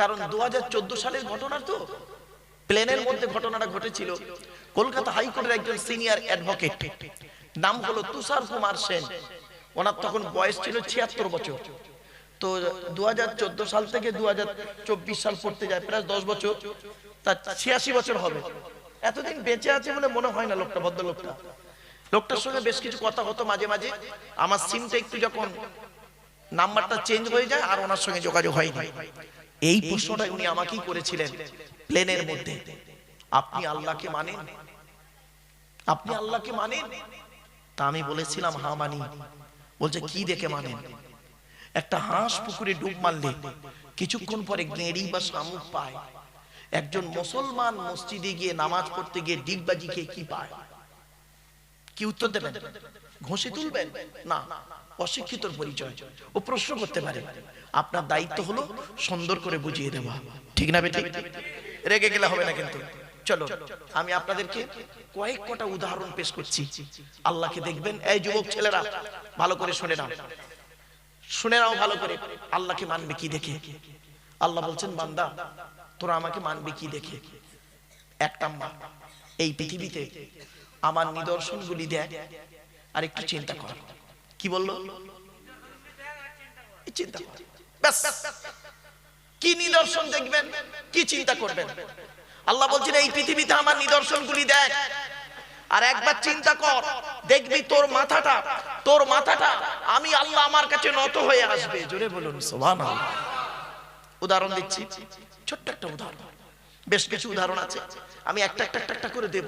কারণ দু হাজার চোদ্দ সালের ঘটনা তো। প্লেনের মধ্যে ঘটনাটা ঘটেছিল। কলকাতা হাইকোর্টের একজন সিনিয়র অ্যাডভোকেট। নাম হলো তুষার কুমার সেন। ওনার তখন বয়স ছিল ছিয়াত্তর বছর। তো দু হাজার চোদ্দ সাল থেকে দু হাজার চব্বিশ সাল পড়তে যায়, প্রায় দশ বছর। তার ছিয়াশি বছর হবে। এতদিন বেঁচে আছে বলে মনে হয় না লোকটা, ভদ্রলোকটা। লোকটার সঙ্গে বেশ কিছু কথা হতো মাঝে মাঝে। আমার সিমটা একটু যখন নাম্বারটা চেঞ্জ হয়ে যায় আর ওনার সঙ্গে যোগাযোগ হয়নি। এই প্রশ্নটা উনি আমাকেই করেছিলেন প্লেনের মধ্যে। আপনি আল্লাহকে মানেন? আপনি আল্লাহকে মানেন? তা আমি বলেছিলাম হ্যাঁ মানি। বলছে, কি দেখে মানেন? একটা হাঁস পুকুরে ডুব মারলে কিছুক্ষণ পরে গেঁড়ি বা শামুক পায়। একজন মুসলমান মসজিদে গিয়ে নামাজ পড়তে গিয়ে ডিগবাজি খেয়ে কি পায়? কি উত্তর দেবেন? ঘষে তুলবেন? না, অশিক্ষিতর পরিচয়। ও প্রশ্ন করতে পারে, আপনার দায়িত্ব হলো সুন্দর করে বুঝিয়ে দেওয়া। ঠিক না বেটি রেগে গেলে হবে না কিন্তু। চলো, আমি আপনাদেরকে কয়েক কটা উদাহরণ পেশ করছি। আল্লাহকে দেখবেন, এই যুবক ছেলেরা, ভালো করে শুনে নাও। শুনে নাও ভালো করে, আল্লাহকে মানবে কি দেখে? আল্লাহ বলছেন, বান্দা, তোরা আমাকে মানবে কি দেখে? এক নাম্বার এই পৃথিবীতে আমার নিদর্শনগুলি দেখ। আর একটু চিন্তা কর। কি বলল? কি নিদর্শন দেখবেন? কি চিন্তা করবেন? আল্লাহ বলছেন, এই পৃথিবীতে আমার নিদর্শনগুলি দেখ। আর একবার চিন্তা কর। দেখবি তোর মাথাটা তোর মাথাটা আমি আল্লাহ আমার কাছে নত হয়ে আসবে। জোরে বলুন উদাহরণ দিচ্ছি। ছোট্ট একটা উদাহরণ। বেশ কিছু উদাহরণ আছে। আমি একটা একটা একটা করে দেব।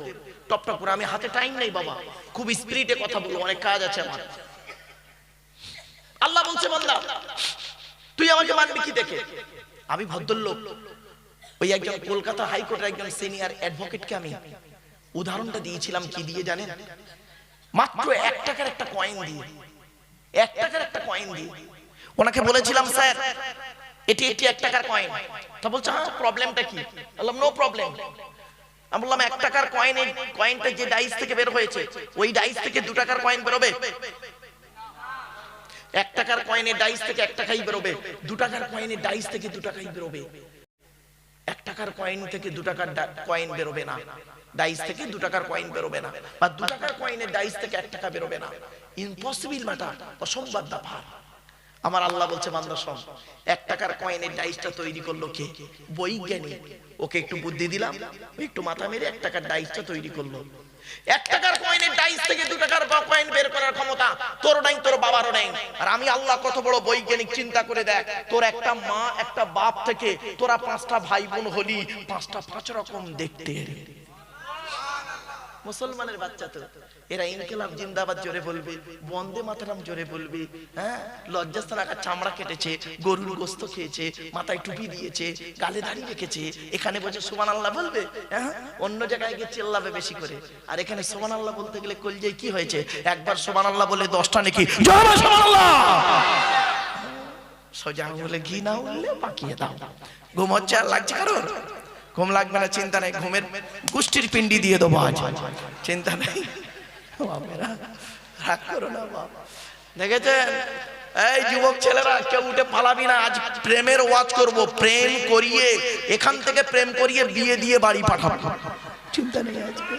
টপ টপ করে আমি হাতে টাইম নেই বাবা। খুব স্পিরিটে কথা বলব, অনেক কাজ আছে আমার। আল্লাহ বলছে, বান্দা, তুই আমাকে মানবি কি দেখে? আমি ভদ্রলোক। ওই একজন কলকাতা হাইকোর্টের একজন সিনিয়র অ্যাডভোকেটকে আমি উদাহরণটা দিয়েছিলাম, কি দিয়ে জানেন? মাত্র এক টাকার একটা কয়েন দিয়ে। এক টাকার একটা কয়েন দিয়ে। ওনাকে বলেছিলাম, স্যার এটি এটি এক টাকার কয়েন তা বলছে হ্যাঁ প্রবলেমটা কি? বললাম নো প্রবলেম আমি বললাম, এক টাকার কয়েন এই কয়েনটা যে ডাইস থেকে বের হয়েছে, ওই ডাইস থেকে দু টাকার কয়েন বেরোবে? এক টাকার কয়েনের ডাইস থেকে এক টাকাই বেরোবে, দু টাকার কয়েনের ডাইস থেকে দু টাকাই বেরোবে। এক টাকার কয়েন থেকে দু টাকার কয়েন বেরোবে না। ডাইস থেকে দু টাকার কয়েন বেরোবে না, বা দু টাকার কয়েনের ডাইস থেকে এক টাকা বেরোবে না। ইম্পসিবল ম্যাটার অসম্ভব ব্যাপার। আমার আল্লাহ বলছে, বান্দা সব এক টাকার কয়েনের ডাইসটা তৈরি করল কে? বৈজ্ঞানিক। ওকে একটু বুদ্ধি দিলাম, একটু মাথা মেরে এক টাকার ডাইসটা তৈরি করল। এক টাকার কয়েনের ডাইস থেকে দু টাকার কয়েন বের করার ক্ষমতা তোর নাই, তোর বাবারও নাই। আর আমি আল্লাহ কত বড় বৈজ্ঞানিক, চিন্তা করে দেখ, তোর একটা মা, একটা বাপ থেকে তোরা পাঁচটা ভাই বোন হলি, পাঁচটা পাঁচ রকম দেখতে। মুসলমানের বাচ্চা তো। এরা ইনকিলাব জিন্দাবাদ জোরে বলবে, বন্দে মাতারাম জোরে বলবে হ্যাঁ? লজ্জাস্থান আকার চামড়া কেটেছে, গরুর গোস্ত খেয়েছে, মাথায় টুপি দিয়েছে, গালে দাড়ি রেখেছে, এখানে বসে সোমান আল্লাহ বলবে হ্যাঁ? অন্য জায়গায় গিয়ে চেল্লাবে বেশি করে। আর এখানে সোমান আল্লাহ বলতে গেলে কলজাই কি হয়েছে? একবার সোমান আল্লাহ বলে দশটা নাকি? সোজা বলে ঘি না উঠলে পাকিয়ে দাও। ঘুম হচ্ছে আর লাগছে কারণ ঘুম লাগবে না, চিন্তা নেই, ঘুমের গোষ্ঠীর পিন্ডি দিয়ে দেবো আজ। চিন্তা নেই। রাগ করো না বাপ। দেখেছেন? এই যুবক ছেলেরা, কেউ উঠে পালাবি না, আজ প্রেমের ওয়াজ করব, প্রেম করিয়ে, এখান থেকে প্রেম করিয়ে বিয়ে দিয়ে বাড়ি পাঠাবো। চিন্তা নেই আজকে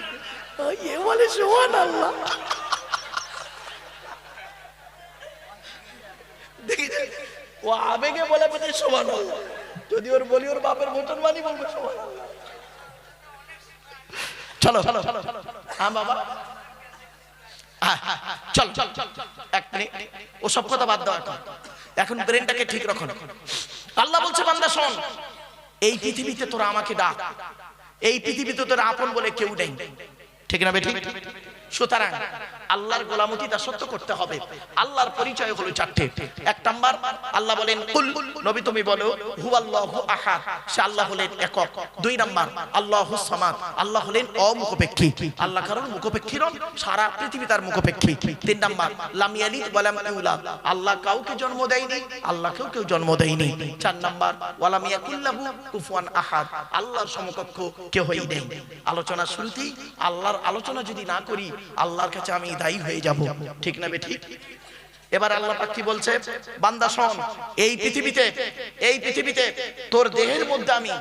এ বলে সোহান আল্লাহ ও আবেগে বলে পেতে সোহান আল্লাহ যদি ওর বলি, ওর বাপের মুসলমানই বলব সোহান আল্লাহ চলো চলো চলো হ্যাঁ বাবা। চল চল এক মিনিট। ওসব কথা বাদ দাও এখন। এখন ব্রেনটাকে ঠিক রাখো আল্লাহ বলছে, বান্দা, শোন। এই পৃথিবীতে তোরা আমাকে ডাক। এই পৃথিবীতে তোরা আপন বলে কেউ নেই। ঠিক না বেঠিক সুতরাং আল্লাহর গোলামতি দাসত্ব করতে হবে। আল্লাহর পরিচয় হলো চারটে। এক নাম্বার, আল্লাহ বলেন, কুল, নবী তুমি বলো, হুয়াল্লাহু আহাদ। সে আল্লাহ হলেন একক। দুই নাম্বার, আল্লাহু সামাদ। আল্লাহ হলেন অমুখপেক্ষী। আল্লাহ কারণ মুখপেক্ষী নন, সারা পৃথিবী তার মুখপেক্ষী। তিন নাম্বার, লাম ইয়ালিদ ওয়া লাম ইউলাদ। আল্লাহ কাউকে জন্ম দেয়নি, আল্লাহকেও কেউ জন্ম দেয়নি। চার নাম্বার ওয়ালাম ইয়াকুল্লাহু কুফুয়ান আহাদ। আল্লাহর সমকক্ষ কেউই নেই। আলোচনা শুরুতেই আল্লাহর আলোচনা যদি না করি আল্লাহর কাছে আমি দায়ী হয়ে যাব। ঠিক না ঠিক? এবার আল্লাহ পাক কি বলছে? বান্দা শোন, এই পৃথিবীতে এই পৃথিবীতে তোর দেহের মধ্যে আমি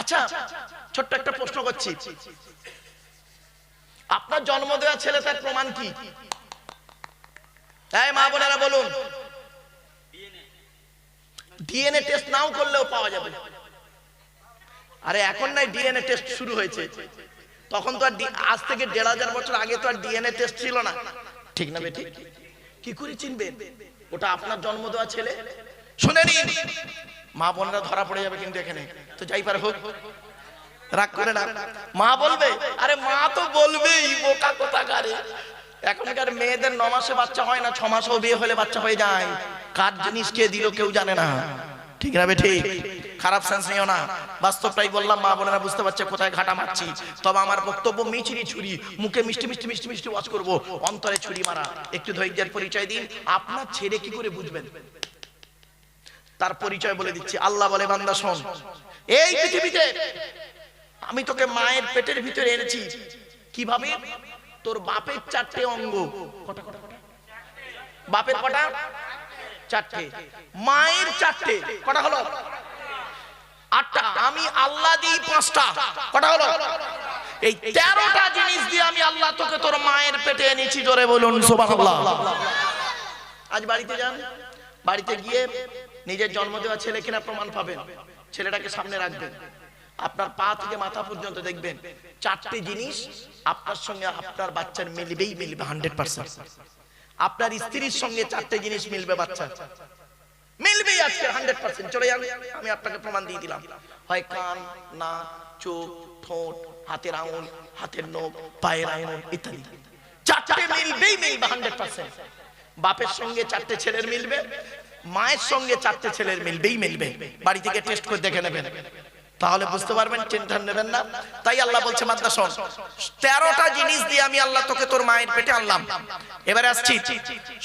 আচ্ছা ছোট্ট একটা প্রশ্ন করছি। আপনার জন্ম দেওয়া ছেলে তার প্রমাণ কি? এই মা বোনেরা বলুন। ডিএনএ টেস্ট নাও করলেও পাওয়া যাবে। আরে এখন নাই, ডিএনএ টেস্ট শুরু হয়েছে। তখন তো আর আজ থেকে দেড় হাজার বছর আগে তো আর ডিএনএ টেস্ট ছিল না। ঠিক না বেটি? কি করে চিনবেন ওটা আপনার জন্ম দেওয়া ছেলে? শুনে নিন। মা বোনরা ধরা পড়ে যাবে কিন্তু এখানে। তো যাই পারে হোক। রাগ করে না। মা বলবে, আরে মা তো বলবেই, বোকা কোথা কারে এখনকার মেয়েদের ন মাসে বাচ্চা হয় না, ছ মাসেও বিয়ে হলে বাচ্চা হয়ে যায়। কার জিনিস কে দিল কেউ জানে না। ঠিক না ঠিক খারাপ সেন্স নিও না। বাস্তবটাই বললাম, মা বোনেরা বুঝতে পারছে কোথায় ঘাটা মারছি। তবে আমার বক্তব্য মিচিরি ছুরি, মুখে মিষ্টি মিষ্টি মিষ্টি মিষ্টি ওয়াজ করব, অন্তরে ছুরি মারা। একটু ধৈর্যের পরিচয় দিন, আপনার ছেলে কি করে বুঝবেন? তার পরিচয় বলে দিচ্ছি। আল্লাহ বলে, বান্দা, শোন। এই পৃথিবীতে আমি তোকে মায়ের পেটের ভিতরে এনেছি। কীভাবে? তোর বাপের চারটে অঙ্গ? বাপের কটা? চারটে। মায়ের চারটে। কটা হলো? আটটা, আমি আল্লাহ দিই পাঁচটা। কটা হলো? এই তেরোটা জিনিস দিয়ে আমি আল্লাহ তোকে তোর মায়ের পেটে এনেছি, জোরে বলুন, সুবহানাল্লাহ। আজ বাড়িতে যান। বাড়িতে গিয়ে নিজের জন্ম দেওয়া ছেলে কিনা প্রমাণ পাবেন। ছেলেটাকে সামনে রাখবেন। আপনার পা থেকে মাথা পর্যন্ত দেখবেন। চারটে জিনিস আপনার সঙ্গে আপনার বাচ্চার মিলবেই মিলবে হান্ড্রেড পার্সেন্ট আপনার স্ত্রীর সঙ্গে চারটে জিনিস মিলবে বাচ্চা মিলবেই আজকে হান্ড্রেড পার্সেন্ট চলে যান। আমি আপনাকে প্রমাণ দিয়ে দিলাম। হয় কান, না, চোখ, ঠোঁট, হাতের আঙুল, হাতের নখ, পায়ের আঙুল ইত্যাদি। চারটে মিলবেই মিলবে হান্ড্রেড পার্সেন্ট বাপের সঙ্গে চারটে ছেলের মিলবে, মায়ের সঙ্গে চারটে ছেলের মিলবেই মিলবে। বাড়ি থেকে টেস্ট করে দেখে নেবেন। তাহলে বুঝতে পারবেন টেনশন নেবেন না। তাই আল্লাহ বলছে মাদ্দা তেরোটা জিনিস দিয়ে আমি আল্লাহ তোকে তোর মায়ের পেটে আনলাম। এবারে আসছি,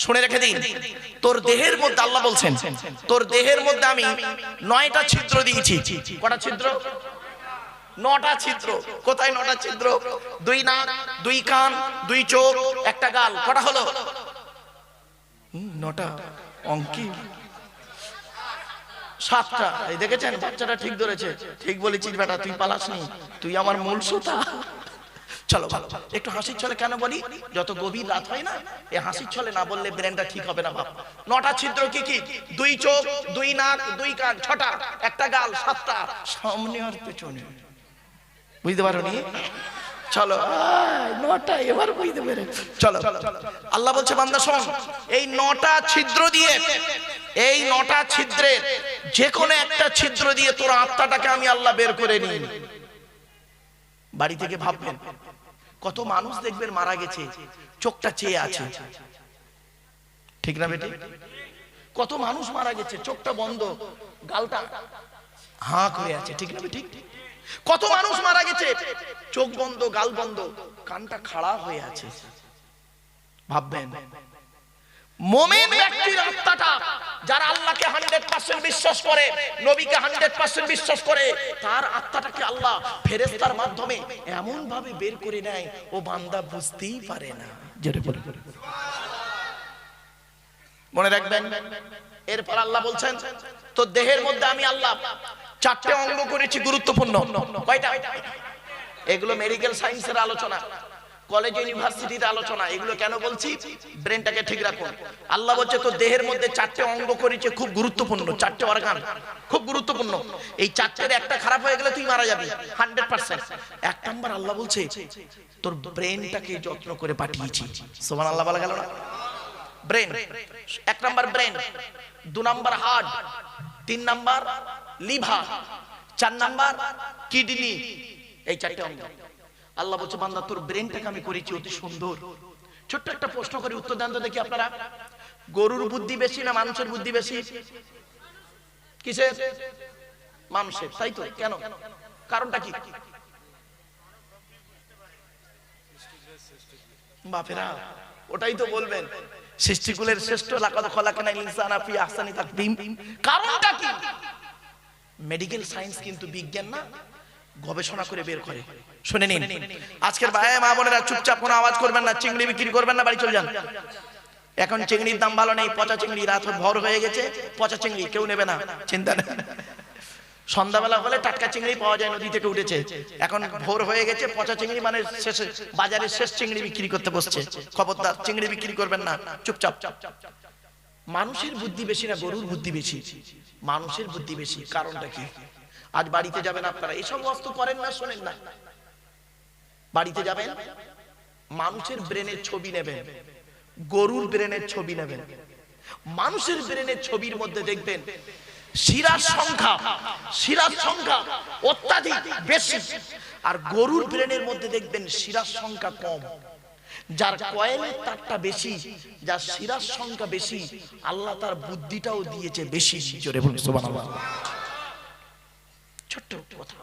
শুনে রেখে দিন, তোর দেহের মধ্যে আল্লাহ বলছেন, তোর দেহের মধ্যে আমি নয়টা ছিদ্র দিয়েছি। কটা ছিদ্র? নটা ছিদ্র। কোথায় নটা ছিদ্র? দুই নাক, দুই কান, দুই চোখ, একটা গাল, কটা হলো? নটা অঙ্কি সাতটা এই দেখেছেন? বাচ্চাটা ঠিক ধরেছে। ঠিক বলেছিস বেটা, তুই পালাস নি তুই আমার মূল সুতা চলো, ভালো একটু হাসির ছলে কেন বলি? যত গভীর রাত হয় না এই হাসির ছলে না বললে ব্রেনটা ঠিক হবে না, বাপ। নটা ছিদ্র কি কি? দুই চোখ, দুই নাক, দুই কান, ছটা। একটা গাল, সাতটা। সামনে আর পেছনে। বুঝতে পারো নি চলো নটা, এবার বুঝতে পেরে চলো। আল্লাহ বলছে, বান্দা, শোন। এই নটা ছিদ্র দিয়ে এই নটা ছিদ্রের যে কোনো একটা ছিদ্র দিয়ে তোর আত্মাটাকে আমি আল্লাহ বের করে নিই। বাড়ি থেকে ভাববেন, কত মানুষ দেখবেন মারা গেছে, চোখটা চেয়ে আছে। ঠিক না বেটি? কত মানুষ মারা গেছে, চোখটা বন্ধ, গালটা হাঁ করে আছে। ঠিক না ঠিক কত মানুষ মারা গেছে, চোখ বন্ধ, গাল বন্ধ, কানটা খাড়া হয়ে আছে। ভাববেন মোমেন ব্যক্তির আত্মাটা যারা আল্লাহকে হান্ড্রেড পার্সেন্ট বিশ্বাস করে নবীকে হান্ড্রেড পার্সেন্ট বিশ্বাস করে তার আত্মাটাকে আল্লাহ ফেরেস্তার মাধ্যমে এমন ভাবে বের করে নেয় ও বান্দা বুঝতেই পারে না। মনে রাখবেন এরপর আল্লাহ বলছেন তো দেহের মধ্যে আমি আল্লাহ চারটে অঙ্গ করেছি গুরুত্বপূর্ণ। কয়টা? এগুলো মেডিকেল সায়েন্সের আলোচনা। কলেজ ইউনিভার্সিটির আলোচনা, এগুলো কেন বলছি? ব্রেনটাকে ঠিক রাখুন। আল্লাহ বলছে তো দেহের মধ্যে চারটে অঙ্গ করেছে, খুব গুরুত্বপূর্ণ, চারটে অর্গান খুব গুরুত্বপূর্ণ। এই চারটের একটা খারাপ হয়ে গেলে তুই মারা যাবি হান্ড্রেড পার্সেন্ট এক নাম্বার আল্লাহ বলছে, তোর ব্রেনটাকে যত্ন করে পাঠিয়েছি। সোমান আল্লাহ বলা গেল না? ব্রেন এক নাম্বার ব্রেন দু নাম্বার হার্ট তিন নাম্বার লিভার চার নাম্বার কিডনি এই চারটে অঙ্গ। আল্লাহ বলছে, বান্দা, তোর ব্রেনটাকে আমি করেছি অতি সুন্দর। ছোট্ট একটা প্রশ্ন করে উত্তর দেন তো দেখি আপনারা। গরুর বুদ্ধি বেশি না মানুষের বুদ্ধি বেশি? কিসের? মানুষের, তাই তো? কেন? কারণটা কি? বাপেরা, ওটাই তো বলবেন, সৃষ্টিকুলের শ্রেষ্ঠ লাকাদ খলাকানা ইনসানা ফি আহসানি তাকবীম কারণটা কি? মেডিকেল সায়েন্স কিন্তু বিজ্ঞান না, গবেষণা করে বের করে। শুনে নিন। আজকের ভাই মা বোনেরা চুপচাপ কোনো আওয়াজ করবেন না চিংড়ি বিক্রি করবেন না বাড়ি চলে যান। এখন চিংড়ির দাম ভালো নেই পচা চিংড়ি রাত ভর হয়ে গেছে পচা চিংড়ি কেউ নেবে না চিন্তা নেই। সন্ধ্যাবেলা হলে টাটকা চিংড়ি পাওয়া যায় নদী থেকে উঠেছে। এখন ভোর হয়ে গেছে পচা চিংড়ি মানে শেষে বাজারে শেষ চিংড়ি বিক্রি করতে বসছে। খবরদার চিংড়ি বিক্রি করবেন না চুপচাপ। মানুষের বুদ্ধি বেশি না গরুর বুদ্ধি বেশি। মানুষের বুদ্ধি বেশি কারণটা কি? আজ বাড়িতে যাবেন আপনারা এসব বস্তু করেন না শোনেন না। বাড়িতে যাবেন, মানুষের ব্রেনের ছবি নেবেন, গরুর ব্রেনের ছবি নেবেন। মানুষের ব্রেনের ছবির মধ্যে দেখবেন, শিরার সংখ্যা শিরার সংখ্যা অত্যাধিক, বেশি। আর গরুর ব্রেনের মধ্যে দেখবেন, শিরার সংখ্যা কম। যার কয়েলের তারটা বেশি, যার শিরার সংখ্যা বেশি, আল্লাহ তার বুদ্ধিটাও দিয়েছে বেশি। জোরে ছোট্ট কথা।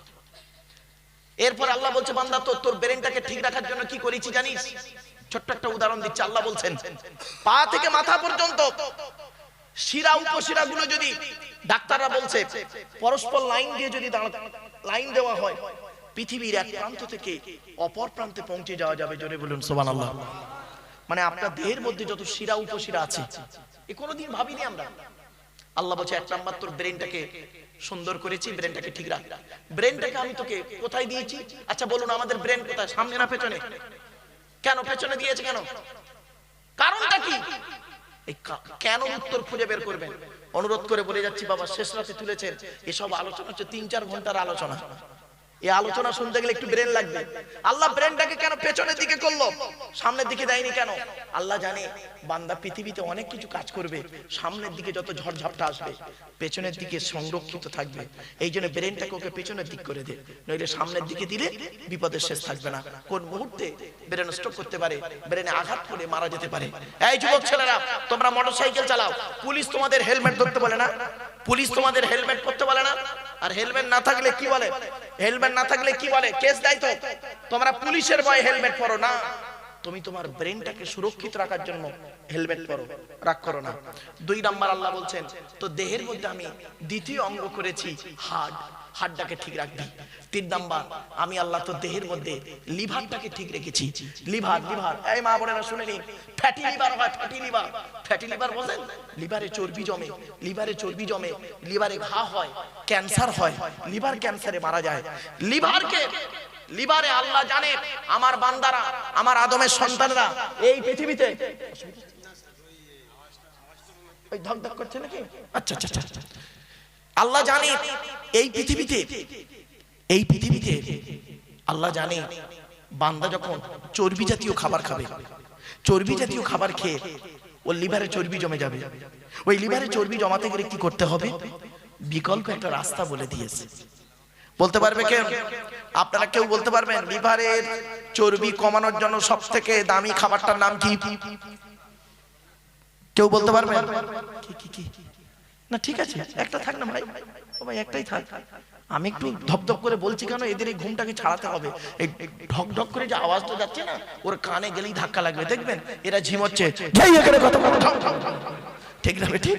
এরপর আল্লাহ বলছে, বান্দা, তোর তোর ব্রেনটাকে ঠিক রাখার জন্য কি করেছি জানিস? ছোট্ট একটা উদাহরণ দিচ্ছে, আল্লাহ বলছেন, পা থেকে মাথা পর্যন্ত শিরা উপশিরা গুলো যদি ডাক্তাররা বলছে, পরস্পর লাইন দিয়ে যদি লাইন দেওয়া হয়, পৃথিবীর এক প্রান্ত থেকে অপর প্রান্তে পৌঁছে যাওয়া যাবে। জোরে বলুন, সুবহানাল্লাহ। মানে আপনার দেহের মধ্যে যত শিরা, উপশিরা আছে, এ কোনোদিন ভাবিনি আমরা। আল্লাহ বলছে, এক নাম্বার তোর ব্রেনটাকে সুন্দর করেছি ব্রেনটাকে ঠিক রাখ। ব্রেনটাকে আমি তোকে কোথায় দিয়েছি? আচ্ছা বলুন, আমাদের ব্রেন কোথায়? সামনে না পেছনে? কেন পেছনে দিয়েছে কেন? কারণটা কি কেন উত্তর খুঁজে বের করবেন? অনুরোধ করে বলে যাচ্ছি, বাবা, শেষ রাতে তুলেছেন। এসব আলোচনা হচ্ছে তিন চার ঘণ্টার আলোচনা। এই আলোচনা শুনতে গেলে একটু ব্রেন লাগবে। আল্লাহ ব্রেনটাকে কেন পেছনের দিকে করল? সামনের দিকে দেয়নি কেন? আল্লাহ জানে, বান্দা পৃথিবীতে অনেক কিছু কাজ করবে। সামনের দিকে যত ঝড়ঝাপটা আসবে, পেছনের দিকে সংরক্ষিত থাকবে। এই জন্য ব্রেনটাকে ওকে পেছনের দিক করে দে। নইলে সামনের দিকে দিলে বিপদের শেষ থাকবে না। কোন মুহূর্তে ব্রেন স্ট্রোক করতে পারে ব্রেনে আঘাত করে মারা যেতে পারে। এই যুবক ছেলেরা, তোমরা মোটরসাইকেল চালাও। পুলিশ তোমাদের হেলমেট ধরতে বলে না? পুলিশ তোমাদের হেলমেট পরতে বলে না? আর হেলমেট না থাকলে কি বলে? হেলমেট না থাকলে কি বলে? কেস দেয় তো? তোমরা পুলিশের ভয়ে হেলমেট পরো না। তুমি তোমার ব্রেনটাকে সুরক্ষিত রাখার জন্য হেলমেট পরো। রাগ করো না। দুই নাম্বার আল্লাহ বলছেন, তো দেহের মধ্যে আমি দ্বিতীয় অঙ্গ করেছি হার্ট হার্টটাকে ঠিক রাখবি। তিন নাম্বার, আমি আল্লাহ তো দেহের মধ্যে লিভারটাকে ঠিক রেখেছি। Liver liver. এই মা বোনেরা, শুনে নিন। ফ্যাটি লিভার হয় ফ্যাটি লিভার ফ্যাটি লিভার বলেন লিভারে চর্বি জমে, লিভারে চর্বি জমে, লিভারে ঘা হয়, ক্যান্সার হয়, লিভার ক্যান্সারে মারা যায়। লিভারকে লিভারে আল্লাহ জানে আমার বান্দারা, আমার আদমের সন্তানরা এই পৃথিবীতে। আচ্ছা আচ্ছা আচ্ছা। আল্লাহ জানে এই পৃথিবীতে এই পৃথিবীতে আল্লাহ জানে বান্দা যখন চর্বি জাতীয় খাবার খাবে, চর্বি জাতীয় খাবার খেয়ে ওর লিভারে চর্বি জমে যাবে। ওই লিভারে চর্বি জমাতে গেলে কি করতে হবে? বিকল্প একটা রাস্তা বলে দিয়েছে। বলতে পারবে কেউ? আপনারা কেউ বলতে পারবেন? লিভারের চর্বি কমানোর জন্য সব থেকে দামি খাবারটার নাম কি? কেউ বলতে কি না, ঠিক আছে, একটা থাক না ভাই। ভাই, একটাই থাক। আমি একটু ধপধপ করে বলছি কেন? এদের এই ঘুমটাকে ছাড়াতে হবে। এই ঢক ঢক করে যে আওয়াজটা যাচ্ছে না, ওর কানে গেলেই ধাক্কা লাগবে। দেখবেন, এরা ঝিমোচ্ছে। কথা ঢং। ঠিক না ঠিক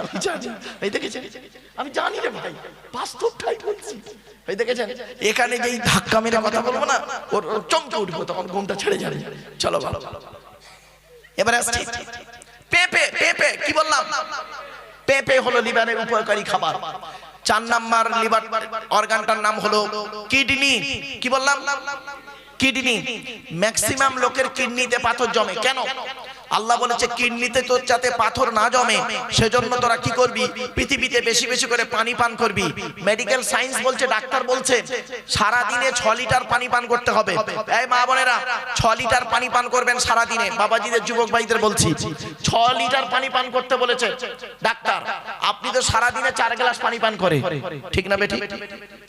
আমি জানি। এই দেখেছেন? আমি জানি রে ভাই। বাস্তবটাই বলছি। এই দেখেছেন? এখানে ধাক্কা মেরে কথা বলব না, ওর চমকে উঠবো, তখন ঘুমটা ছেড়ে যাবে। চলো ভালো এবারে আসছি। পেঁপে পেঁপে কি বললাম? পেঁপে হলো লিভারের উপকারী খাবার। চার নাম্বার লিভার অর্গানটার নাম হলো কিডনি। কি বললাম? কিডনি। ম্যাক্সিমাম লোকের কিডনিতে পাথর জমে। কেন? আল্লাহ বলেছে, কিডনিতে তোর যাতে পাথর না জমে, সেজন্য তোরা কি করবি? পৃথিবীতে বেশি বেশি করে পানি পান করবি। মেডিকেল সায়েন্স বলছে, ডাক্তার বলছে সারা দিনে ছ লিটার পানি পান করতে হবে। এই মা বোনেরা, ছ লিটার পানি পান করবেন সারা দিনে বাবাজিদের, যুবক ভাইদের বলছি, ছ লিটার পানি পান করতে বলেছে। ডাক্তার, আপনি তো সারা দিনে চার গ্লাস পানি পান করে। ঠিক না বেটি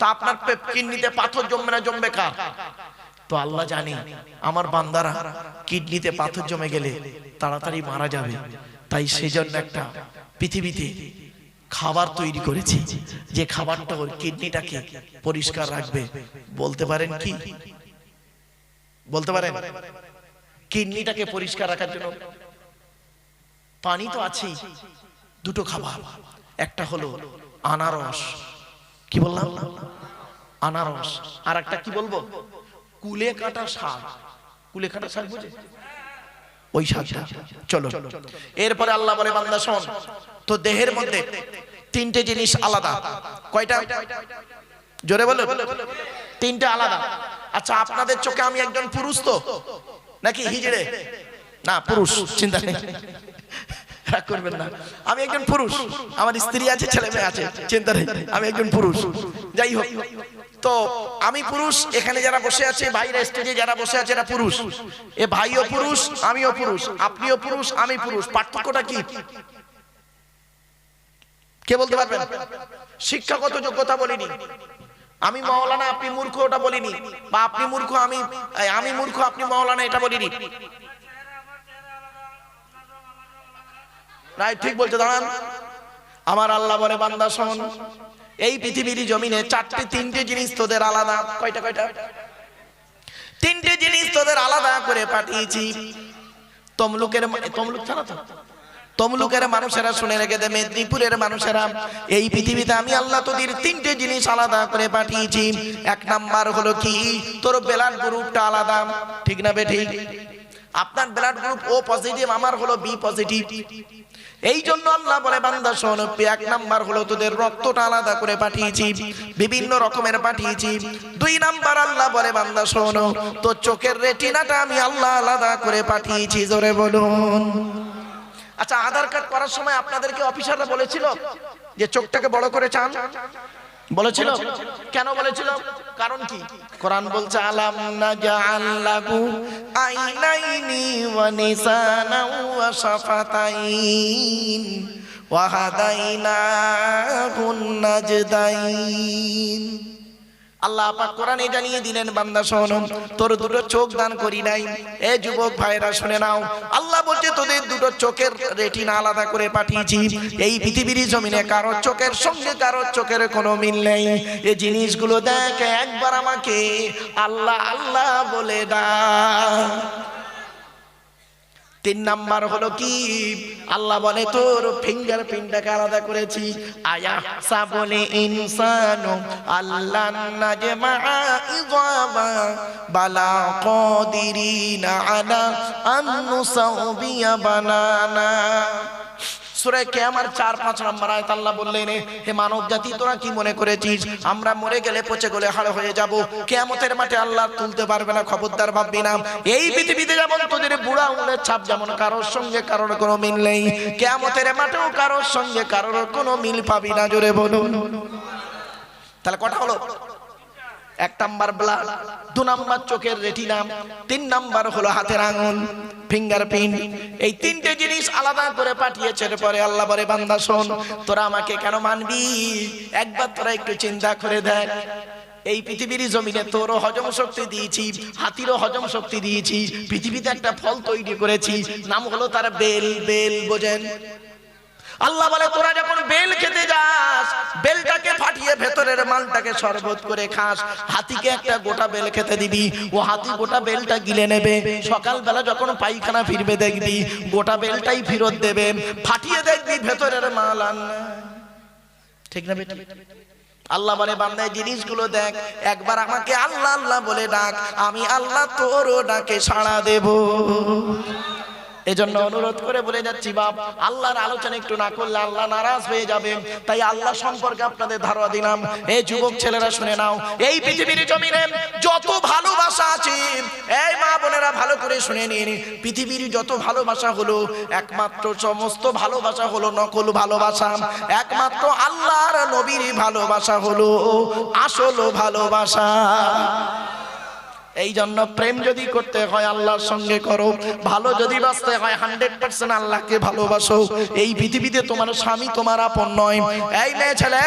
তা আপনার কিডনিতে পাথর জমবে না, জমবে কার? তো আল্লাহ জানে, আমার বান্দারা কিডনিতে পাথর জমে গেলে তাড়াতাড়ি মারা যাবে। তাই সেজন্য একটা পৃথিবীতে খাবার তৈরি করেছি, যে খাবারটা ওর কিডনিটাকে পরিষ্কার রাখবে। বলতে পারেন কি? বলতে পারেন? কিডনিটাকে পরিষ্কার রাখার জন্য পানি তো আছেই, দুটো খাবার। একটা হলো আনারস। কি বললাম? আনারস। আর একটা কি বলব? কুলে কাটা শাক। কুলে কাটা শাক বুঝে? ওই শাকটা। চলো। এরপরে আল্লাহ বলে বান্দা শোন তো দেহের মধ্যে তিনটে জিনিস আলাদা। কয়টা? জোরে বলো। তিনটে আলাদা। আচ্ছা আপনাদের চোখে আমি একজন পুরুষ তো? নাকি হিজড়ে? না পুরুষ চিন্তা নেই। রাগ করবেন না। আমি একজন পুরুষ, আমার স্ত্রী আছে, ছেলে মেয়ে আছে, চিন্তা নেই, আমি একজন পুরুষ। যাই হোক, তো আমি পুরুষ, এখানে যারা বসে আছে, বাইরে স্টেজে যারা বসে আছে, এরা পুরুষ। এ ভাইও পুরুষ, আমিও পুরুষ, আপনিও পুরুষ, আমি পুরুষ। পার্থক্যটা কি? কে বলতে পারবেন? শিক্ষাগত যোগ্যতা বলিনি। আমি মৌলানা আপনি মূর্খ, ওটা বলিনি। বা আপনি মূর্খ, আমি আমি মূর্খ, আপনি মৌলানা এটা বলিনি। রাইট ঠিক বলছে, দাঁড়ান। আমার আল্লাহ বলে, বান্দা, শোন, এই পৃথিবীর জমিনে চারটে, তিনটে জিনিস তোদের আলাদা। কয়টা কয়টা? তিনটে জিনিস তোদের আলাদা করে পাঠিয়েছি। তমলুকের তমলুক ছাড়া তো? তমলুকের মানুষেরা শুনে রেখে দে, মেদিনীপুরের মানুষেরা, এই পৃথিবীতে আমি আল্লাহ তোদের তিনটে জিনিস আলাদা করে পাঠিয়েছি। এক নাম্বার হলো কি? তোর ব্লাড গ্রুপটা আলাদা। ঠিক না বে, ঠিক? আপনার ব্লাড গ্রুপ ও পজিটিভ আমার হলো বি পজিটিভ এই জন্য আল্লাহ বলে, বান্দা, শোন এক নাম্বার হলো তোদের রক্তটা আলাদা করে পাঠিয়েছি, বিভিন্ন রকমের পাঠিয়েছি। দুই নাম্বার আল্লাহ বলে, বান্দা, শোন, তোর চোখের রেটিনাটা আমি আল্লাহ আলাদা করে পাঠিয়েছি, জোরে বলুন। আচ্ছা আধার কার্ড করার সময় আপনাদেরকে অফিসাররা বলেছিল যে, চোখটাকে বড় করে চান? বলেছিল? কেন বলেছিল? কারণ কি? কোরআন বলছে, আলাম না জাআল্লাহু আইনাইনি ওয়া নিসানাও ওয়া শাফাতাইন ওয়া হাদাইনাহুন নাজদাইন। আল্লাহ পাক কোরআনে জানিয়ে দিলেন, বান্দা শোনো, তোর দুটো চোখ দান করি নাই। এ যুবক ভাইরা শুনে নাও। আল্লাহ বলছে, তোদের দুটো চোখের রেটিনা আলাদা করে পাঠিয়েছি। এই পৃথিবীর জমিনে কারও চোখের সঙ্গে কারও চোখের কোনো মিল নেই। এই জিনিসগুলো দেখ একবার আমাকে আল্লাহ আল্লাহ বলে দা তিন নাম্বার হলো কি? আল্লাহ বলে, তোর ফিঙ্গার প্রিন্টটাকে আলাদা করেছি। আয়া সা বলে ইনসান আল্লাহ নাজমা ইজাবা বালা কাদিরিনা আলা আন নুসাউবিয়া বানানা। সূরা কিয়ামার 4 5 নম্বর আয়াত আল্লাহ বললেন, হে মানব জাতি তোরা কি মনে করেছিস? আমরা মরে গেলে পচে গলে হাড় হয়ে যাব। কিয়ামতের মাঠে আল্লাহ তুলতে পারবে না, খবরদার ভাববি না। এই পৃথিবীতে যেমন তোদের বুড়া আঙুলের ছাপ, যেমন কারোর সঙ্গে কারোর কোনো মিল নেই। কিয়ামতের মাঠেও কারোর সঙ্গে কারোর কোনো মিল পাবি না, জোরে বলুন। তাহলে কটা হলো? এক নাম্বার ব্লাড দু নাম্বার চোখের রেটিনা তিন নাম্বার হলো হাতের আঙুল ফিঙ্গারপ্রিন্ট এই তিনটে জিনিস আলাদা করে পাঠিয়েছে পরে আল্লাহ বলে, বান্দা, শোন, তোরা আমাকে কেন মানবি? একবার তোরা একটু চিন্তা করে দেখ। এই পৃথিবীর জমিনে তোরও হজম শক্তি দিয়েছি, হাতিরও হজম শক্তি দিয়েছি, পৃথিবীতে একটা ফল তৈরি করেছি, নাম হলো তার বেল বেল বোঝেন। আল্লাহ বলে, তোরা যখন বেল খেতে যাস, বেলটাকে ফাটিয়ে ভেতরের মালটাকে শরবত করে খাস। হাতিকে একটা গোটা বেল খেতে দিবি। ও হাতি গোটা বেলটা গিলে নেবে। সকালবেলা যখন পায়খানা ফিরবে দেখবি, গোটা বেলটাই ফেরত দেবে। ফাটিয়ে দেখবি ভেতরের মাল আন ঠিক না বেটা? আল্লাহ বলে বান্দায় জিনিসগুলো দেখ। একবার আমাকে আল্লাহ আল্লাহ বলে ডাক। আমি আল্লাহ তোরও ডাকে সাড়া দেব। এজন্য অনুরোধ করে বলে যাচ্ছি, বাপ, আল্লাহর আলোচনা একটু না করলে আল্লাহ নারাজ হয়ে যাবে। তাই আল্লাহ সম্পর্কে আপনাদের ধারণা দিলাম। এই যুবক ছেলেরা, শুনে নাও। এই পৃথিবীর জমিনে যত ভালোবাসা আছে, এই মা বোনেরা ভালো করে শুনে নিন। পৃথিবীর যত ভালোবাসা হলো, একমাত্র সমস্ত ভালোবাসা হলো নকল ভালোবাসা। একমাত্র আল্লাহর নবীর ভালোবাসা হলো আসল ভালোবাসা। এই জন্য প্রেম যদি করতে হয় আল্লাহর সঙ্গে করো, ভালো যদি বাঁচতে হয় হান্ড্রেড পার্সেন্ট আল্লাহকে ভালোবাসো। এই পৃথিবীতে তোমার স্বামী তোমার আপন নয়। এই মেয়ে ছেলে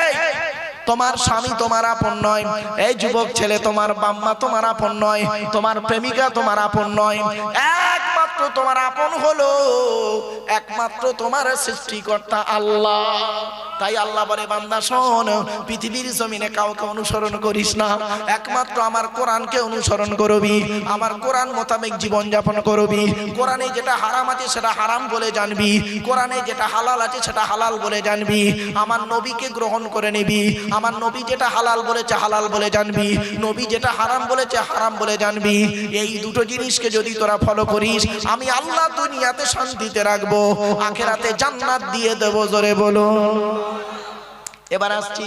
তোমার স্বামী তোমার আপন নয়। এই যুবক ছেলে তোমার বাম্মা তোমার আপন নয়। তোমার প্রেমিকা তোমার আপন নয়। একমাত্র তোমার আপন হলো, একমাত্র তোমার সৃষ্টিকর্তা আল্লাহ। তাই আল্লাহ বলে, বান্দা, শোন, পৃথিবীর জমিনে কাউকে অনুসরণ করিস না। একমাত্র আমার কোরআনকে অনুসরণ করবি। আমার কোরআন মোতাবেক জীবন যাপন করবি। কোরআনে যেটা হারাম আছে সেটা হারাম বলে জানবি। কোরআনে যেটা হালাল আছে সেটা হালাল বলে জানবি। আমার নবীকে গ্রহণ করে নিবি। আমার নবী যেটা হালাল বলেছে হালাল বলে জানবি, নবী যেটা হারাম বলেছে হারাম বলে জানবি। এই দুটো জিনিসকে যদি তোরা ফলো করিস, আমি আল্লাহ দুনিয়াতে শান্তিতে রাখব, আখেরাতে জান্নাত দিয়ে দেবো, জোরে বলো। এবার আসছি,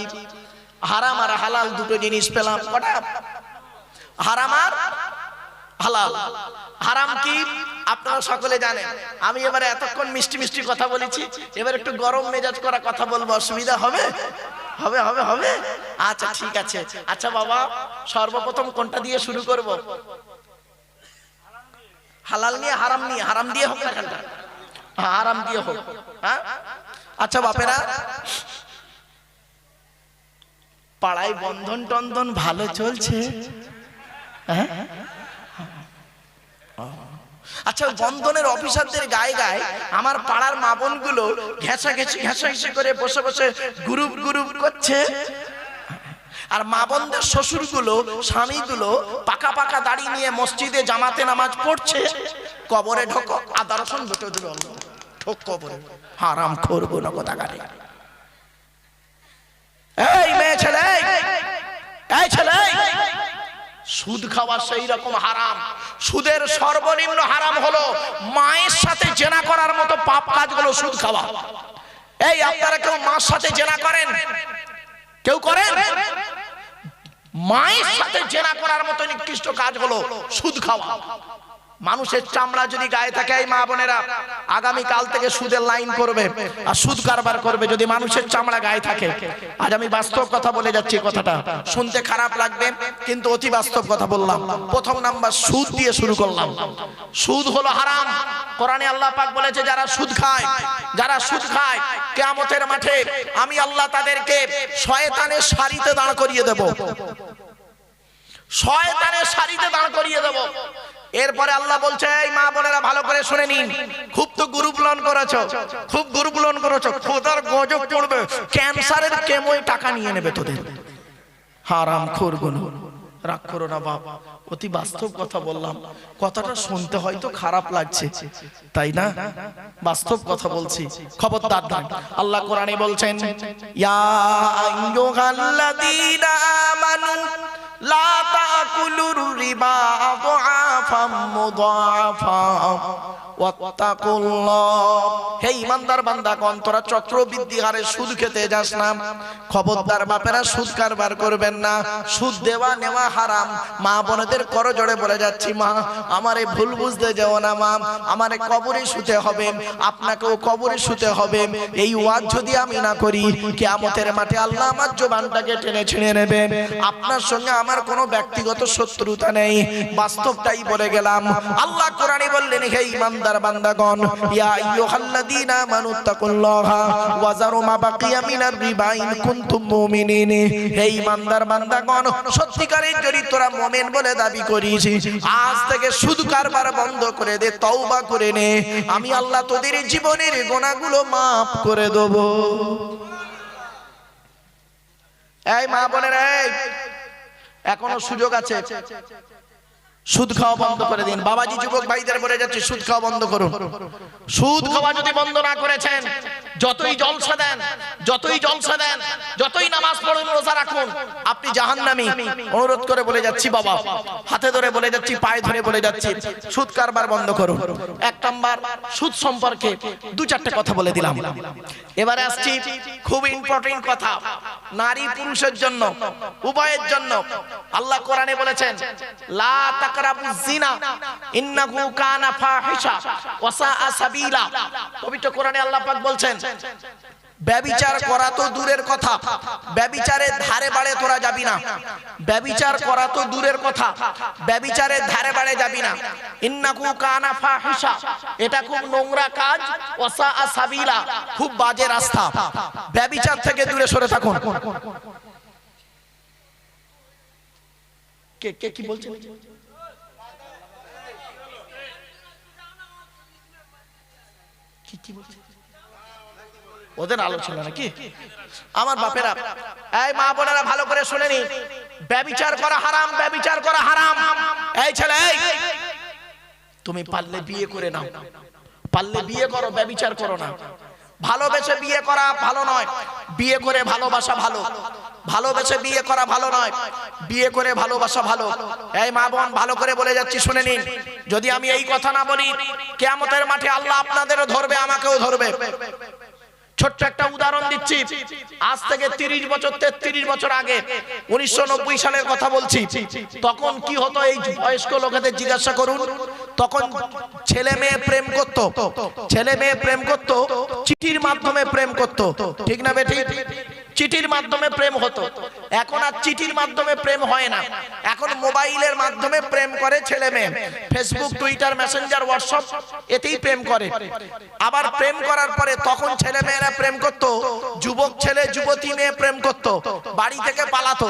হারাম আর হালাল দুটো জিনিস পেলাম, কটা? হারাম আর হালাল। হারাম কি? আপনারা সকলে জানেন। আমি এবারে এতক্ষণ মিষ্টি মিষ্টি কথা বলেছি। এবার একটু গরম মেজাজ করা কথা বলব। অসুবিধা হবে? হবে হবে হবে? আচ্ছা ঠিক আছে। আচ্ছা বাবা সর্বপ্রথম কোনটা দিয়ে শুরু করব? হালাল নিয়ে হারাম নিয়ে? হারাম দিয়ে হোক না খানটা হ্যাঁ, হারাম দিয়ে হোক। হ্যাঁ? আচ্ছা বাপেরা পাড়ায় বন্ধন টন্ধন ভালো চলছে? হ্যাঁ? আচ্ছা ওই বন্ধনের অফিসারদের গায়ে গায়ে আমার পাড়ার মা বোনগুলো ঘেঁষা ঘেঁষি ঘেঁষা ঘেঁষি করে বসে বসে গ্রুপ গ্রুপ করছে। আর মা বোনদের শ্বশুরগুলো স্বামীগুলো পাকা পাকা দাড়ি নিয়ে মসজিদে জামাতে নামাজ পড়ছে। কবরে ঢোকো আদারসন দুটো দুটো ঠোক কবরে। হারাম করব না কোথাকারে। এই মেয়ে ছেলে এই। ছেলে সুদ খাওয়া সেই রকম হারাম। সুদের সর্বনিম্ন হারাম হলো মায়ের সাথে জেনা করার মতো পাপ কাজগুলো সুদ খাওয়া। এই আপনারা কেউ মার সাথে জেনা করেন? কেউ করেন? মায়ের সাথে জেনা করার মতো নিকৃষ্ট কাজ হলো সুদ খাওয়া। মানুষের চামড়া যদি গায়ে থাকে, এই মা বোনেরা আগামী কাল থেকে সুদের লাইন করবে আর সুদ কারবার করবে যদি মানুষের চামড়া গায়ে থাকে। আজ আমি বাস্তব কথা বলে যাচ্ছি কথাটা। শুনতে খারাপ লাগবে, কিন্তু অতি বাস্তব কথা বললাম। প্রথম নাম্বার, সুদ দিয়ে শুরু করলাম। সুদ হলো হারাম। কোরআনে আল্লাহ পাক বলেছে, যারা সুদ খায়, যারা সুদ খায়, কেয়ামতের মাঠে আমি আল্লাহ তাদেরকে শয়তানের সারিতে দাঁড় করিয়ে দেব। শয়তানের সারিতে দাঁড় করিয়ে দেব। এরপরে আল্লাহ বলছে, এই মা বোনেরা, ভালো করে শুনে নিন। খুব তো গ্রুপ লোন করেছ, খুব গ্রুপ লোন করেছ, খোদার গজব পড়বে ক্যান্সারের কেমোয় টাকা নিয়ে নেবে তোদের। হারাম খোরগুলো রাগ করো না বাপ। অতি বাস্তব কথা বললাম। কথাটা শুনতে হয়তো খারাপ লাগছে। তাই না? বাস্তব কথা বলছি। খবরদার দান আল্লাহ কোরআনে বলছেন, ইয়া আইয়ুহাল্লাযীনা আমানু, লা তাকুলুর রিবা মুদাআফা। ওয়াত্তাকুল্লাহ হে ইমানদার হারে সুদ খেতে যাস না। খবরদার বাপেরা করবেন না। সুদ দেওয়া নেওয়া হারাম। মা বোনদের করজোড়ে বলে যাচ্ছি, মা, আমারে ভুল বুঝতে যেও না, মা। আমারে কবরে শুতে হবে। আপনাকেও কবরে শুতে হবে। এই ওয়াজ যদি আমি না করি, কিয়ামতের মাঠে আল্লাহ আমার জবানটাকে টেনে ছিঁড়ে নেবেন আপনার সঙ্গে আমার কোনো ব্যক্তিগত শত্রুতা নেই। বাস্তবটাই বলে গেলাম। আল্লাহ কোরআনে বললেন, হে ইমানদার বান্দাগণ, ইয়া আইয়ুহাল্লাযীনা আমানু তাকুল্লাহা ওয়া যারু মা বাকিয়া মিনার রিবা ইন কুনতুম মুমিনিন। হে ইমানদার বান্দাগণ, সত্যিকারের যদি তোরা মুমিন বলে দাবি করিস, আজ থেকে সুদ কারবার বন্ধ করে দে, তওবা করে নে। আমি আল্লাহ তোদের জীবনের গুনাহগুলো maaf করে দেব। এই মা বোনেরা, এই, এখনও সুযোগ আছে। সুদ খাওয়া বন্ধ করে দিন। বাবাজি যুবক ভাইদের বলে যাচ্ছে সুদ খাওয়া বন্ধ করুন সুদ খাওয়া যদি বন্ধ না করেছেন যতই জলসা দেন, যতই জলসা দেন, যতই নামাজ পড়ুন, রোজা রাখুন, আপনি জাহান্নামী। অনুরোধ করে বলে যাচ্ছি, বাবা, হাতে ধরে বলে যাচ্ছি, পায়ে ধরে বলে যাচ্ছি, সুদ কারবার বন্ধ করুন। এক নাম্বার, সুদ সম্পর্কে দু চারটে কথা বলে দিলাম। এবারে আসছি, খুব ইম্পর্টেন্ট কথা, নারী পুরুষের জন্য, উভয়ের জন্য। আল্লাহ কোরআনে বলেছেন, লা তাকরাবু জিনা ইন্নাহু কানা ফাহিশা ওয়া সাবিলা। পবিত্র কোরআনে আল্লাহ পাক বলছেন ব্যবিচার করা তো দূরের কথা, ব্যবিচারের ধারে বাড়ে তোরা যাবি না। ব্যবিচার করা তো দূরের কথা, ব্যবিচারের ধারে বাড়ে যাবি না। ইন্নাকু কানা ফাহিশা, এটা খুব নোংরা কাজ ওসা সাবিলা, খুব বাজে রাস্তা। ব্যবিচার থেকে দূরে সরে থাকুন। কে কে কি বলছেন কি কি বলছে? ওদের আলোচনা নাকি? আমার বাপেরা, এই মা বোনেরা ভালো করে শুনে নি। ব্যবিচার করা হারাম, ব্যবিচার করা হারাম। এই ছেলে তুমি পারলে বিয়ে করে নাও। পারলে বিয়ে করো, ব্যবিচার করো না। ভালোবেসে বিয়ে করা ভালো নয়। বিয়ে করে ভালোবাসা ভালো। ভালোবেসে বিয়ে করা ভালো নয়। বিয়ে করে ভালোবাসা ভালো। এই মা বোন, ভালো করে বলে যাচ্ছি, শুনে নিন। যদি আমি এই কথা না বলি, কেয়ামতের মাঠে আল্লাহ আপনাদেরও ধরবে, আমাকেও ধরবে। ছোট্ট একটা উদাহরণ দিচ্ছি। আজ থেকে তিরিশ বছর, তেত্রিশ বছর আগে উনিশশো নব্বই সালের কথা বলছি। তখন কি হতো এই বয়স্ক লোকেদের জিজ্ঞাসা করুন। তখন ছেলে মেয়ে প্রেম করত। ছেলে মেয়ে প্রেম করত, চিঠির মাধ্যমে প্রেম করত। ঠিক না বেটি চিঠির মাধ্যমে প্রেম হতো। এখন আর চিঠির মাধ্যমে প্রেম হয় না। এখন মোবাইলের মাধ্যমে প্রেম করে ছেলে মেয়ে। ফেসবুক টুইটার মেসেঞ্জার হোয়াটসঅ্যাপ এতেই প্রেম করে। আবার প্রেম করার পরে তখন ছেলে মেয়েরা প্রেম করত। যুবক ছেলে, যুবতী মেয়ে প্রেম করত। বাড়ি থেকে পালাতো।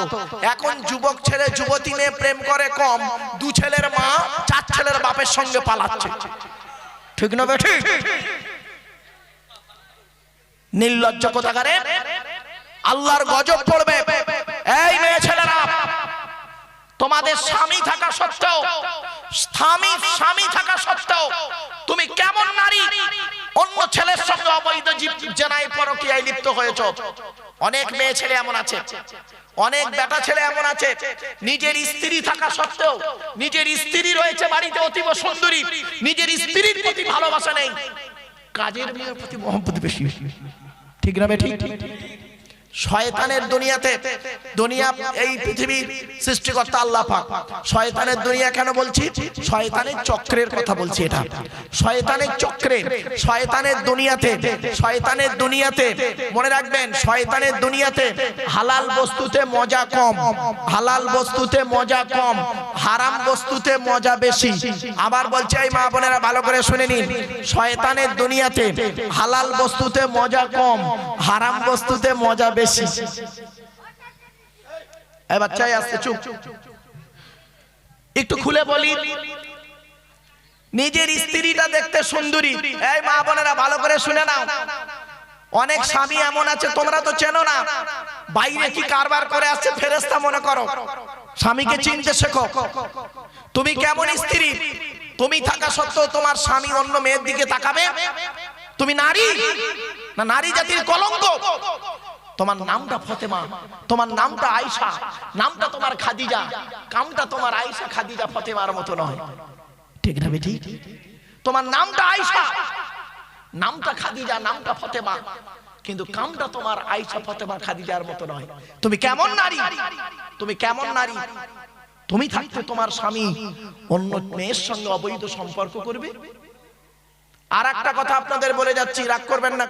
এখন যুবক ছেলে, যুবতী মেয়ে প্রেম করে কম। দু ছেলের মা, চার ছেলের বাপের সঙ্গে পালাচ্ছে। ঠিক না বেঠি নির্লজ্জ কোথাকারে? আল্লাহর গজব পড়বে। এই মেয়ে ছেলেরা তোমাদের স্বামী থাকা সত্ত্বেও স্বামী স্বামী থাকা সত্ত্বেও তুমি কেমন নারী? অন্য ছেলের সঙ্গে অবৈধ জেনায় পরকীয়ায় লিপ্ত হয়েছ। অনেক মেয়ে ছেলে এমন আছে। অনেক বেটা ছেলে এমন আছে। নিজের স্ত্রী থাকা সত্ত্বেও নিজের স্ত্রী রয়েছে বাড়িতে অতীব সুন্দরী। নিজের স্ত্রীর প্রতি ভালোবাসা নেই। কাজের মেয়ের প্রতি মহব্বত বেশি। ঠিক না ঠিক শয়তানের দুনিয়াতে। দুনিয়া এই পৃথিবীর সৃষ্টিকর্তা আল্লাহ পাক। শয়তানের দুনিয়া কেন বলছি? শয়তানের চক্রের কথা বলছি এটা। শয়তানের চক্রে, শয়তানের দুনিয়াতে শয়তানের দুনিয়াতে, মনে রাখবেন, শয়তানের দুনিয়াতে হালাল বস্তুতে মজা কম, হালাল বস্তুতে মজা কম, হারাম বস্তুতে মজা বেশি। আবার বলছে, এই মা বোনেরা, ভালো করে শুনে নিন। শয়তানের দুনিয়াতে হালাল বস্তুতে মজা কম, হারাম বস্তুতে মজা বেশি। চুপ। একটু খুলে বলি, নিজের স্ত্রীটা দেখতে সুন্দরী। এই মা বোনেরা, ভালো করে শুনে নাও। অনেক স্বামী এমন আছে, তোমরা তো চেনো না। বাইরে কি কারবার করে আসছে ফেরেস্তা মনে করো। স্বামীকে চিনতে শেখো। তুমি কেমন স্ত্রী? তুমি থাকা সত্ত্বেও তোমার স্বামী অন্য মেয়ের দিকে তাকাবে? তুমি নারী? না নারী জাতির কলঙ্ক? তোমার নামটা ফতেমা, তোমার নামটা আয়সা নামটা তোমার খাদিজা, কামটা তোমার আয়সা খাদিজা ফতেমার মতো নয়। ঠিক না বেটি? তোমার নামটা আয়সা নামটা খাদিজা, নামটা ফতেমা, কিন্তু কামটা তোমার আয়সা ফতেমা খাদিজার মতো নয়। তুমি কেমন নারী? তুমি কেমন নারী? তুমি থাকতে তোমার স্বামী অন্য মেয়ের সঙ্গে অবৈধ সম্পর্ক করবে? আর একটা কথা আপনাদের বলে যাচ্ছি, রাগ করবেন না।